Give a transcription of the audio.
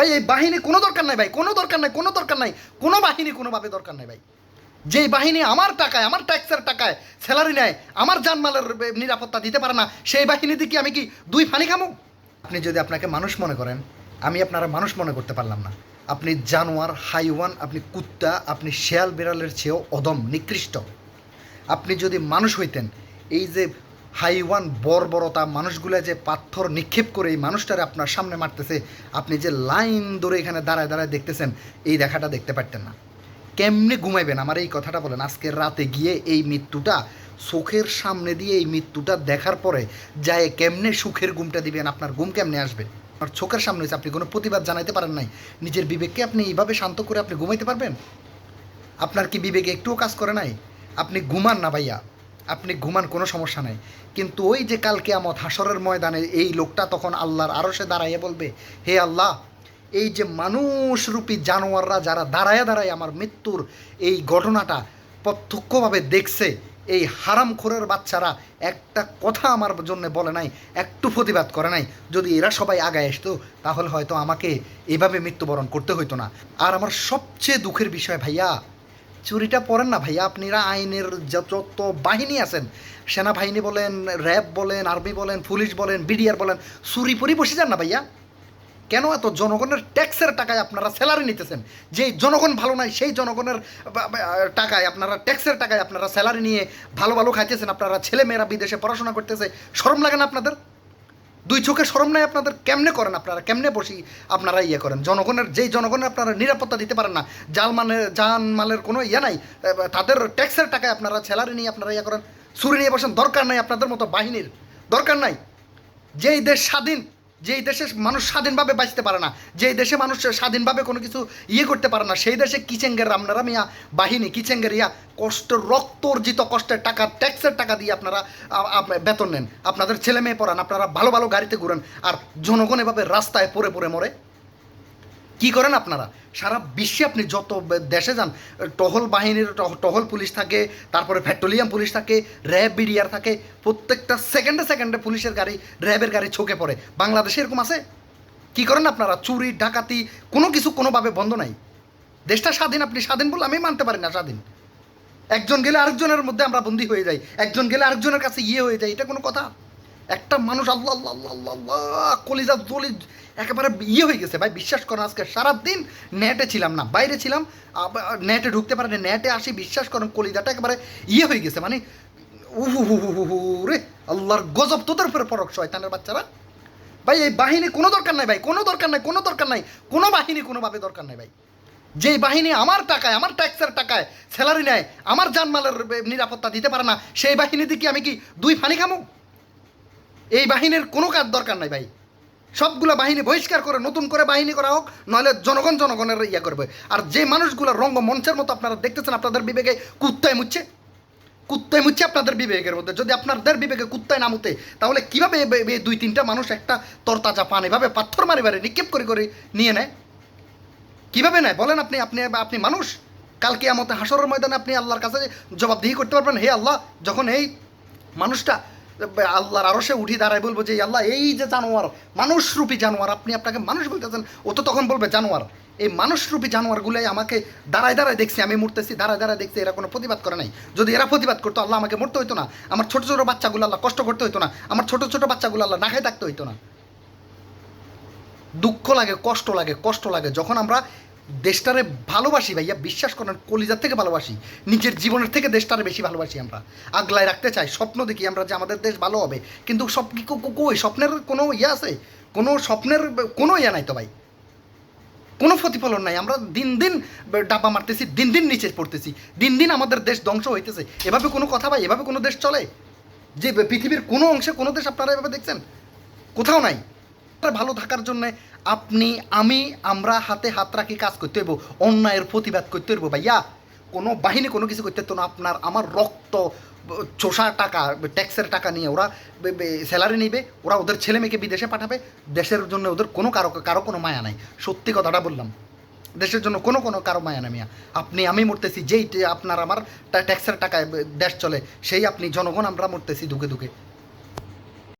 ভাই, এই বাহিনী কোনো দরকার নাই ভাই, কোনো দরকার নাই, কোনো দরকার নাই, কোনো বাহিনী কোনোভাবে দরকার নাই ভাই। যেই বাহিনী আমার টাকায়, আমার ট্যাক্সের টাকায় স্যালারি নেয়, আমার জানমালের নিরাপত্তা দিতে পারে না, সেই বাহিনী দিয়ে কি আমি কি দুই ফানি খামো? আপনি যদি আপনাকে মানুষ মনে করেন, আমি আপনারা মানুষ মনে করতে পারলাম না। আপনি জানোয়ার, হাইওয়ান, আপনি কুত্তা, আপনি শেয়াল বিড়ালের চেয়েও অদম, নিকৃষ্ট। আপনি যদি মানুষ হইতেন, এই যে হাইওয়ান বর্বরতা, মানুষগুলো যে পাথর নিক্ষেপ করে এই মানুষটারে আপনার সামনে মারতেছে, আপনি যে লাইন ধরে এখানে দাঁড়ায় দাঁড়ায় দেখতেছেন, এই দেখাটা দেখতে পারতেন না। কেমনে ঘুমাইবেন? আমার এই কথাটা বলেন। আজকের রাতে গিয়ে এই মৃত্যুটা, চোখের সামনে দিয়ে এই মৃত্যুটা দেখার পরে যায় কেমনে সুখের ঘুমটা দিবেন? আপনার ঘুম কেমনে আসবে? আর চোখের সামনে হয়েছে, আপনি কোনো প্রতিবাদ জানাইতে পারেন নাই। নিজের বিবেককে আপনি এইভাবে শান্ত করে আপনি ঘুমাইতে পারবেন? আপনার কি বিবেকে একটুও কাজ করে নাই? আপনি ঘুমান না ভাইয়া। আপনি ঘুমান, কোনো সমস্যা নাই। কিন্তু ওই যে কালকে আমত হাসরের ময়দানে এই লোকটা তখন আল্লাহর আরও সে দাঁড়াইয়ে বলবে, হে আল্লাহ, এই যে মানুষরূপী জানোয়াররা যারা দাঁড়ায় দাঁড়ায় আমার মৃত্যুর এই ঘটনাটা প্রত্যক্ষভাবে দেখছে, এই হারামখোরের বাচ্চারা একটা কথা আমার জন্য বলে নাই, একটু প্রতিবাদ করে নাই, যদি এরা সবাই আগায় আসতো, তাহলে হয়তো আমাকে এভাবে মৃত্যুবরণ করতে হইতো না। আর আমার সবচেয়ে দুঃখের বিষয় ভাইয়া চুরিটা পড়েন না ভাইয়া। আপনারা আইনের যত বাহিনী আছেন, সেনাবাহিনী বলেন, র্যাব বলেন, আর্মি বলেন, পুলিশ বলেন, বিডিআর বলেন, চুরি পরি বসে যান না ভাইয়া। কেন এত জনগণের ট্যাক্সের টাকায় আপনারা স্যালারি নিতেছেন? যেই জনগণ ভালো নাই, সেই জনগণের টাকায় আপনারা, ট্যাক্সের টাকায় আপনারা স্যালারি নিয়ে ভালো ভালো খাইতেছেন, আপনারা ছেলে মেয়েরা বিদেশে পড়াশোনা করতেছে, শরম লাগে না আপনাদের? দুই চোখে সরম নাই আপনাদের, কেমনে করেন আপনারা? কেমনে বসি আপনারা ইয়ে করেন? জনগণের, যেই জনগণের আপনারা নিরাপত্তা দিতে পারেন না, জাল মানে জান মালের কোনো ইয়ে নাই তাদের ট্যাক্সের টাকায় আপনারা স্যালারি নিয়ে আপনারা ইয়ে করেন সুরি নিয়ে বসেন, দরকার নাই আপনাদের মতো বাহিনীর, দরকার নাই। যেই দেশ স্বাধীন যেই দেশে মানুষ স্বাধীনভাবে বাঁচতে পারে না যেই দেশে মানুষ স্বাধীনভাবে কোনো কিছু ইয়ে করতে পারে না, সেই দেশে কিচেঙ্গের আপনারা মিয়া বাহিনী কিচেঙ্গের ইয়া কষ্ট, রক্ত অর্জিত কষ্টের টাকা, ট্যাক্সের টাকা দিয়ে আপনারা বেতন নেন। আপনাদের ছেলে মেয়ে পড়ান, আপনারা ভালো ভালো গাড়িতে ঘুরেন, আর জনগণ এভাবে রাস্তায় পড়ে পড়ে মরে কি করেন আপনারা? সারা বিশ্বে আপনি যত দেশে যান, টহল বাহিনীর টহল পুলিশ থাকে, তারপরে পেট্রোলিয়াম পুলিশ থাকে, র্যাব বিডিআর থাকে, প্রত্যেকটা সেকেন্ডে সেকেন্ডে পুলিশের গাড়ি, র্যাবের গাড়ি চোখে পড়ে। বাংলাদেশে এরকম আছে? কি করেন আপনারা? চুরি, ডাকাতি, কোনো কিছু কোনোভাবে বন্ধ নাই? দেশটা স্বাধীন, আপনি স্বাধীন বলে আমি মানতে পারি না স্বাধীন। একজন গেলে আরেকজনের মধ্যে আমরা বন্দী হয়ে যাই। একজন গেলে আরেকজনের কাছে ইয়ে হয়ে যায়, এটা কোনো কথা? একটা মানুষ আল্লাহ আল্লাহ আল্লাহ আল্লাহ, কলিজা দলি একেবারে ইয়ে হয়ে গেছে। ভাই, বিশ্বাস করেন আজকে সারাদিন নেটে ছিলাম না, বাইরে ছিলাম নেটে ঢুকতে পারেনি নেটে আসি, বিশ্বাস করেন কলিজাটা একেবারে ইয়ে হয়ে গেছে মানে উহু, হু হু হু রে, আল্লাহর গজব, তোদের উপরে পরক শয়তানের বাচ্চারা। ভাই, এই বাহিনী কোনো দরকার নাই, ভাই, কোনো দরকার নাই, কোনো দরকার নাই, কোনো বাহিনী কোনোভাবে দরকার নাই, ভাই। যেই বাহিনী আমার টাকায়, আমার ট্যাক্সের টাকায় স্যালারি নেয়, আমার জানমালের নিরাপত্তা দিতে পারে না, সেই বাহিনী দিয়ে কি আমি কি দুই ফানি খামো? এই বাহিনীর কোনো কাজ দরকার নাই, ভাই। সবগুলো বাহিনী বহিষ্কার করে, নতুন করে বাহিনী করা হোক, নইলে জনগণ জনগণের ইয়ে করবে। আর যে মানুষগুলো রঙ্গ মঞ্চের মতো আপনারা দেখতেছেন, আপনাদের বিবেকে কুত্তায় মুচ্ছে। কুত্তায় মুচ্ছে আপনাদের বিবেকের মধ্যে। যদি আপনাদের বিবেকে কুত্তায় নামুতে তাহলে কীভাবে দুই তিনটা মানুষ একটা তরতাজা পান, এভাবে পাথর মারি মারি নিক্ষেপ করে করে নিয়ে নেয়? কীভাবে নেয়? বলেন আপনি আপনি আপনি মানুষ? কালকে আমতে হাসরের ময়দানে আপনি আল্লাহর কাছে জবাবদিহি করতে পারবেন, হে আল্লাহ, যখন এই মানুষটা আল্লাহর আরও সে উঠি দাঁড়ায় বলব যে আল্লাহ, এই যে জানোয়ার, মানুষরূপী জানোয়ার, আপনি আপনাকে মানুষ বলতেছেন, ও তো তখন বলবে জানোয়ার। এই মানুষরূপী জানোয়ারগুলোই আমাকে দাঁড়ায় দাঁড়ায় দেখছি, আমি মরতেছি, দাঁড়ায় দাঁড়ায় দেখছি, এরা কোনো প্রতিবাদ করে নাই। যদি এরা প্রতিবাদ করতো, আল্লাহ আমাকে মরতে হইতো না। আমার ছোট ছোট বাচ্চাগুলো আল্লাহ কষ্ট করতে হইতো না। আমার ছোট ছোট বাচ্চাগুলো আল্লাহ না খাই থাকতে হইতো না। দুঃখ লাগে, কষ্ট লাগে কষ্ট লাগে। যখন আমরা দেশটারে ভালোবাসি ভাইয়া, বিশ্বাস করেন, কলিজার থেকে ভালোবাসি। নিজের জীবনের থেকে দেশটারে বেশি ভালোবাসি আমরা। আগলায় রাখতে চাই, স্বপ্ন দেখি আমরা যে আমাদের দেশ ভালো হবে। কিন্তু সব কি কই, স্বপ্নের কোনো ইয়ে আছে? কোনো স্বপ্নের কোনো ইয়ে নাই তো ভাই। কোনো প্রতিফলন নাই। আমরা দিন দিন ডাবা মারতেছি, দিন দিন নিচে পড়তেছি। দিন দিন আমাদের দেশ ধ্বংস হইতেছে। এভাবে কোনো কথা ভাই, এভাবে কোনো দেশ চলে? যে পৃথিবীর কোনো অংশে কোনো দেশ আপনারা এভাবে দেখছেন? কোথাও নাই। ভালো থাকার জন্য আপনি, আমি, আমরা হাতে হাত রাখি কাজ করতে হইব, অন্যায়ের প্রতিবাদ করতে হইব ভাইয়া। কোনো বাহিনী কোনো কিছু করতে না, আপনার আমার রক্ত, চোষা টাকা, ট্যাক্সের টাকা নিয়ে ওরা স্যালারি নিবে, ওরা ওদের ছেলে মেয়েকে বিদেশে পাঠাবে, দেশের জন্য ওদের কোনো কারও কারও কোনো মায়া নাই। সত্যি কথাটা বললাম। দেশের জন্য কোনো কোনো কারও মায়া নাই মিয়া। আপনি, আমি মরতেছি, যেই আপনার আমার ট্যাক্সের টাকায় দেশ চলে, সেই আপনি জনগণ, আমরা মরতেছি দুঃখে দুঃখে।